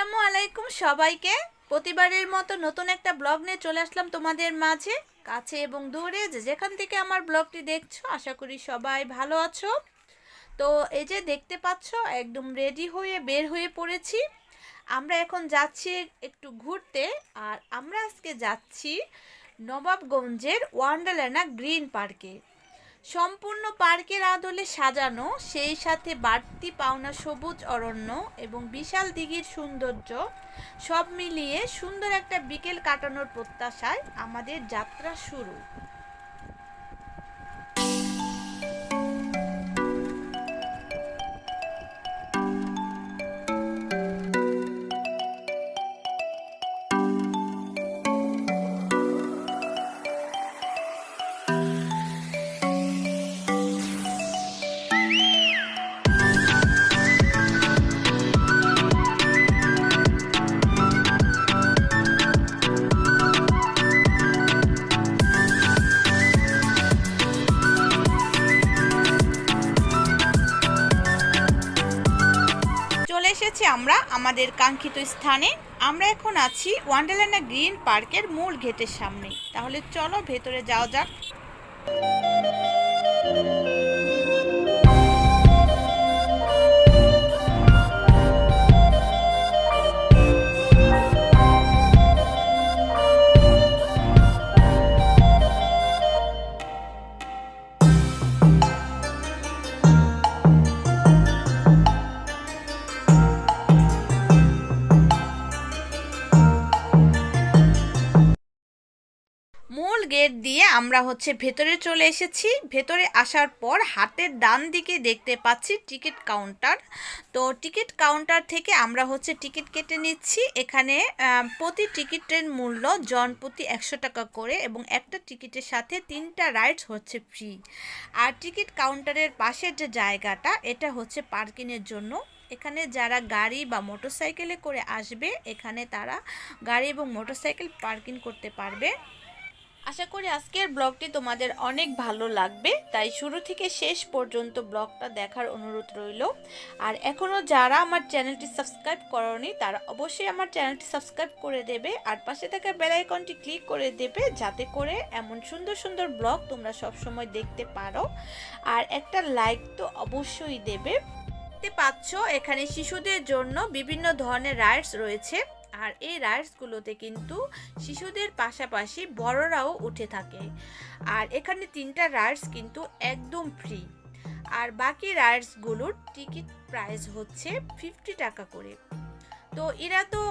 আসসালামু আলাইকুম সবাইকে। প্রতিবারের মতো নতুন একটা ব্লগ নিয়ে চলে আসলাম তোমাদের মাঝে, কাছে এবং দূরে। যে যেখান থেকে আমার ব্লগটি দেখছ, আশা করি সবাই ভালো আছো। তো এই যে দেখতে পাচ্ছ, একদম রেডি হয়ে বের হয়ে পড়েছি। আমরা এখন যাচ্ছি একটু ঘুরতে, আর আমরা আজকে যাচ্ছি নবাবগঞ্জের ওয়ান্ডারল্যান্ডা গ্রিন পার্কে। সম্পূর্ণ পার্কের আদলে সাজানো, সেই সাথে বাড়তি পাওনা সবুজ অরণ্য এবং বিশাল দিঘির সৌন্দর্য সব মিলিয়ে সুন্দর একটা বিকেল কাটানোর প্রত্যাশায় আমাদের যাত্রা শুরু। আমরা আমাদের কাঙ্ক্ষিত স্থানে। আমরা এখন আছি ওয়ান্ডারল্যান্ডা গ্রিন পার্কের মূল গেটের সামনে। তাহলে চলো ভেতরে যাওয়া যাক। আমরা হচ্ছে ভেতরে চলে এসেছি। ভেতরে আসার পর হাতের ডান দিকে দেখতে পাচ্ছি টিকিট কাউন্টার। তো টিকিট কাউন্টার থেকে আমরা হচ্ছে টিকিট কেটে নিচ্ছি। এখানে প্রতি টিকিটের মূল্য জন প্রতি একশো টাকা করে এবং একটা টিকিটের সাথে তিনটা রাইডস হচ্ছে ফ্রি। আর টিকিট কাউন্টারের পাশের যে জায়গাটা, এটা হচ্ছে পার্কিংয়ের জন্য। এখানে যারা গাড়ি বা মোটরসাইকেলে করে আসবে, এখানে তারা গাড়ি এবং মোটরসাইকেল পার্কিং করতে পারবে। আশা করি আজকের ব্লগটি তোমাদের অনেক ভালো লাগবে। তাই শুরু থেকে শেষ পর্যন্ত ব্লগটা দেখার অনুরোধ রইল। আর এখনও যারা আমার চ্যানেলটি সাবস্ক্রাইব করনি, তারা অবশ্যই আমার চ্যানেলটি সাবস্ক্রাইব করে দেবে। আর পাশে থাকা বেল আইকনটি ক্লিক করে দেবে, যাতে করে এমন সুন্দর সুন্দর ব্লগ তোমরা সব সময় দেখতে পারো। আর একটা লাইক তো অবশ্যই দেবে। দেখতে পাচ্ছ, এখানে শিশুদের জন্য বিভিন্ন ধরনের রাইডস রয়েছে। আর এই রাইডসগুলোতে কিন্তু শিশুদের পাশাপাশি বড়রাও উঠে থাকে। আর এখানে তিনটা রাইডস কিন্তু একদম ফ্রি আর বাকি রাইডসগুলোর টিকিট প্রাইস হচ্ছে ফিফটি টাকা করে। তো ইরা তো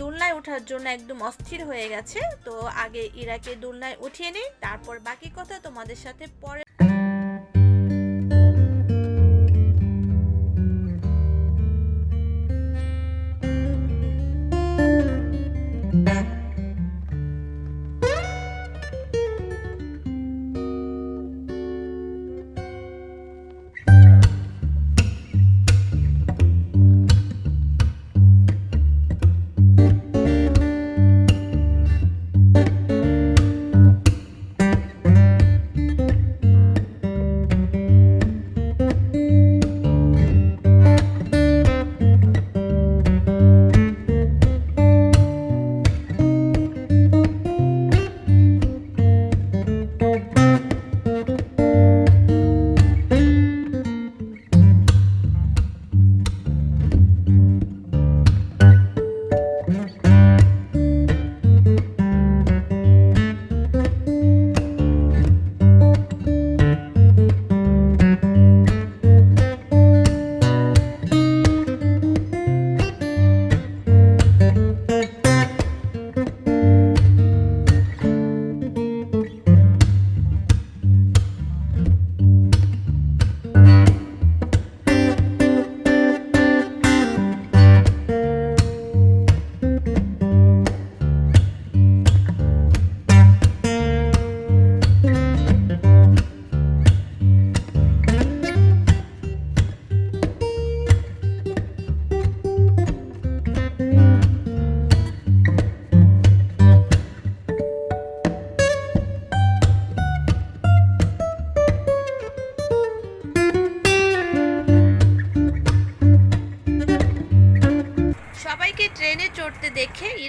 দোলনায় ওঠার জন্য একদম অস্থির হয়ে গেছে। তো আগে ইরাকে দোলনায় উঠিয়ে নিই, তারপর বাকি কথা তোমাদের সাথে পরে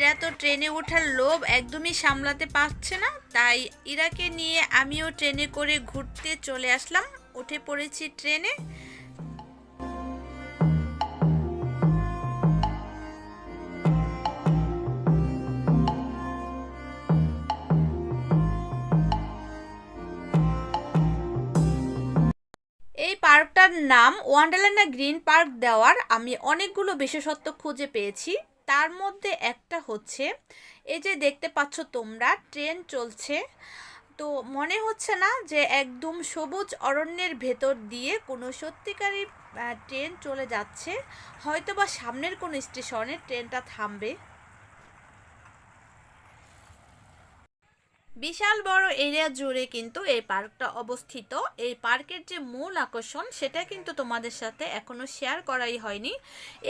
ইরা তো ট্রেনে ওঠার লোভ একদমই সামলাতে পারছে না, তাই ইরাকে নিয়ে আমিও ট্রেনে করে ঘুরতে চলে আসলাম। উঠে পড়েছি ট্রেনে। এই পার্কটার নাম ওয়ান্ডারল্যান্ড গ্রিন পার্ক দেওয়ার আমি অনেকগুলো বিশেষত্ব খুঁজে পেয়েছি। তার মধ্যে একটা হচ্ছে, এই যে দেখতে পাচ্ছ তোমরা, ট্রেন চলছে। তো মনে হচ্ছে না যে একদম সবুজ অরণ্যের ভেতর দিয়ে কোনো সত্যিকারী ট্রেন চলে যাচ্ছে। হয়তো বা সামনের কোনো স্টেশনে ট্রেনটা থামবে। বিশাল বড় এরিয়া জুড়ে কিন্তু এই পার্কটা অবস্থিত। এই পার্কের যে মূল আকর্ষণ, সেটা কিন্তু তোমাদের সাথে এখনও শেয়ার করাই হয়নি।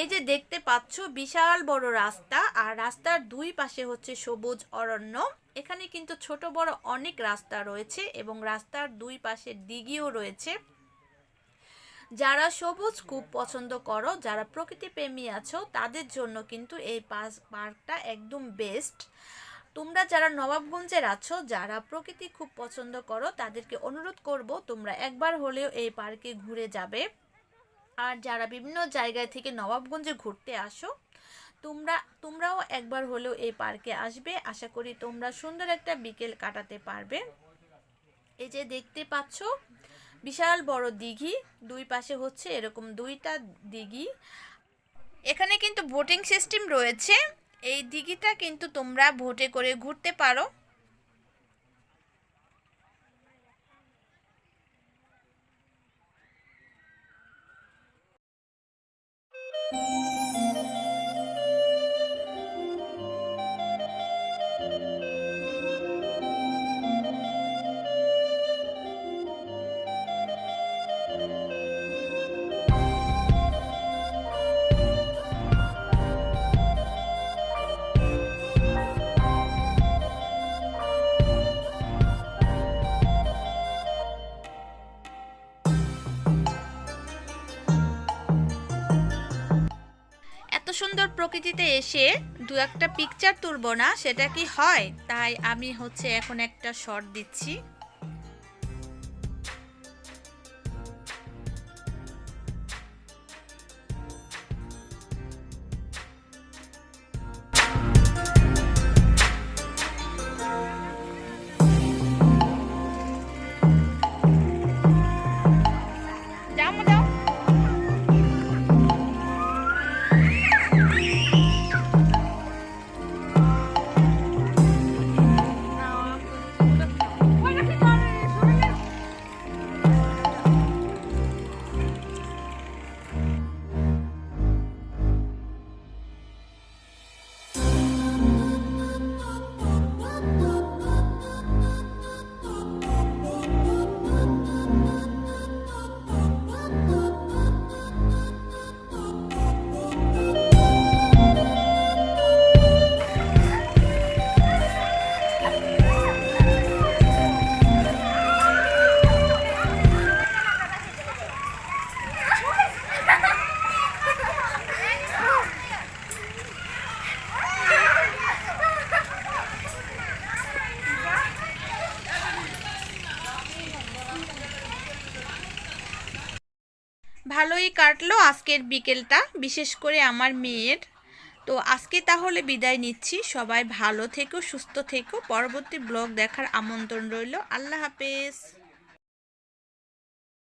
এই যে দেখতে পাচ্ছ, বিশাল বড় রাস্তা, আর রাস্তার দুই পাশে হচ্ছে সবুজ অরণ্য। এখানে কিন্তু ছোট বড় অনেক রাস্তা রয়েছে এবং রাস্তার দুই পাশে দিঘিও রয়েছে। যারা সবুজ খুব পছন্দ করো, যারা প্রকৃতি প্রেমী আছো, তাদের জন্য কিন্তু এই পার্কটা একদম বেস্ট তোমরা যারা নবাবগঞ্জের আছো, যারা প্রকৃতি খুব পছন্দ করো, তাদেরকে অনুরোধ করব তোমরা একবার হলেও এই পার্কে ঘুরে যাবে। আর যারা বিভিন্ন জায়গায় থেকে নবাবগঞ্জে ঘুরতে আসো, তোমরা, তোমরাও একবার হলেও এই পার্কে আসবে। আশা করি তোমরা সুন্দর একটা বিকেল কাটাতে পারবে। এই যে দেখতে পাচ্ছ, বিশাল বড় দিঘি, দুই পাশে হচ্ছে এরকম দুইটা দিঘি। এখানে কিন্তু বোটিং সিস্টেম রয়েছে। এই দিঘিটা কিন্তু তোমরা ভোটে করে ঘুরতে পারো। সুন্দর প্রকৃতিতে এসে দু একটা পিকচার তুলব না, সেটা কি হয়? তাই আমি হচ্ছে এখন একটা শট দিচ্ছি। ভালোই কাটলো আজকের বিকেলটা, বিশেষ করে আমার মেয়ের। তো আজকে তাহলে বিদায় নিচ্ছি। সবাই ভালো থেকো, সুস্থ থেকো। পরবর্তী ব্লগ দেখার আমন্ত্রণ রইল। আল্লাহ হাফেজ।